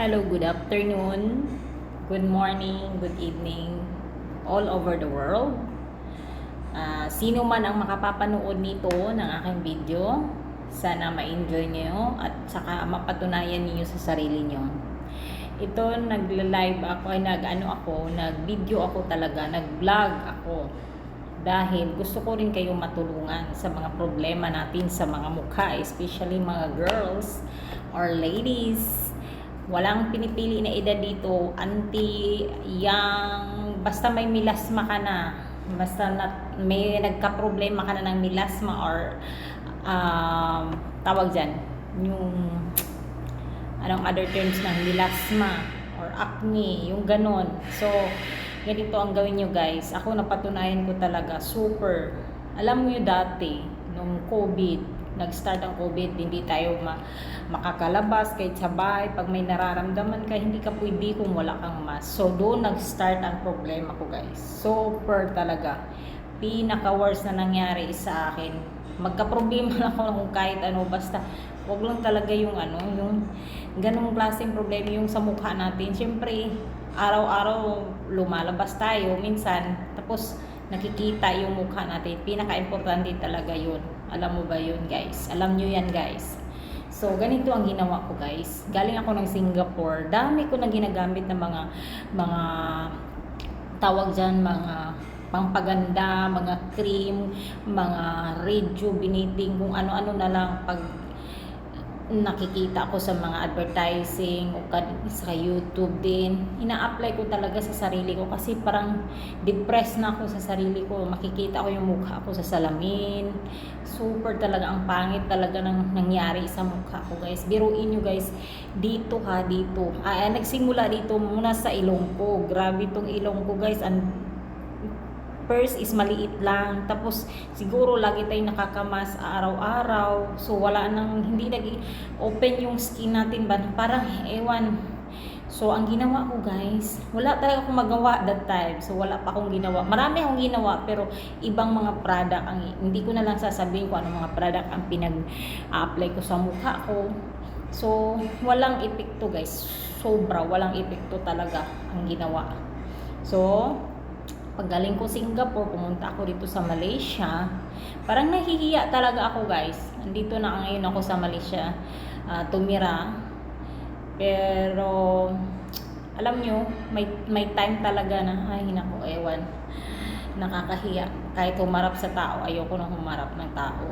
Hello, good afternoon, good morning, good evening, all over the world. Ah, sino man ang makapapanood nito ng aking video, sana ma-enjoy niyo at saka mapatunayan niyo sa sarili niyo. Ito, nagla-live ako, ay nag-ano ako, nag-video ako talaga, nag-vlog ako. Dahil gusto ko rin kayong matulungan sa mga problema natin sa mga mukha, especially mga girls or ladies. Walang pinipili na edad dito, anti, young, basta may milasma ka na, basta na, may nagka-problema ka na ng milasma or um, tawag dyan, yung anong other terms ng milasma or acne, yung ganon. So, ganito ang gawin nyo guys. Ako napatunayan ko talaga, super. Alam mo yung dati, nung COVID, nag-start ang COVID, hindi tayo ma- makakalabas kahit sa bahay. Pag may nararamdaman ka, hindi ka pwede kung wala kang mask. So, doon nag-start ang problema ko guys. Super talaga. Pinaka-worst na nangyari sa akin. Magka-problema lang ako kung kahit ano, basta wag lang talaga yung ano, yung ganong klaseng problema yung sa mukha natin. Siyempre, araw-araw lumalabas tayo minsan, tapos nakikita yung mukha natin. Pinaka-importante talaga yun. Alam mo ba yun guys? Alam nyo yan guys. So, ganito ang ginawa ko guys. Galing ako ng Singapore. Dami ko na ginagamit ng mga mga tawag dyan, mga pangpaganda, mga cream, mga rejuvenating, kung ano-ano na lang pag nakikita ko sa mga advertising o sa YouTube din, ina-apply ko talaga sa sarili ko kasi parang depressed na ako sa sarili ko. Makikita ko yung mukha ko sa salamin. Super talaga ang pangit talaga ng nangyari sa mukha ko guys. Biruin nyo guys, dito ha, dito. Ah, nagsimula dito muna sa ilong ko. Grabe tong ilong ko guys. Ang first is maliit lang. Tapos, siguro lagi tayong nakakamas araw-araw. So, wala nang, hindi nag-open yung skin natin ba? Parang, ewan. So, ang ginawa ko guys, wala talaga akong magawa that time. So, wala pa akong ginawa. Marami akong ginawa, pero ibang mga product, ang, hindi ko na lang sasabihin kung anong mga product ang pinag-apply ko sa mukha ko. So, walang epekto guys. Sobra, walang epekto talaga ang ginawa. So, paggaling ko Singapore, pumunta ako dito sa Malaysia. Parang nahihiya talaga ako guys. Andito na ngayon ako sa Malaysia ah, tumira. Pero alam nyo, may, may time talaga na, ay nako, ewan, nakakahiya. Kahit humarap sa tao, ayoko nang humarap ng tao.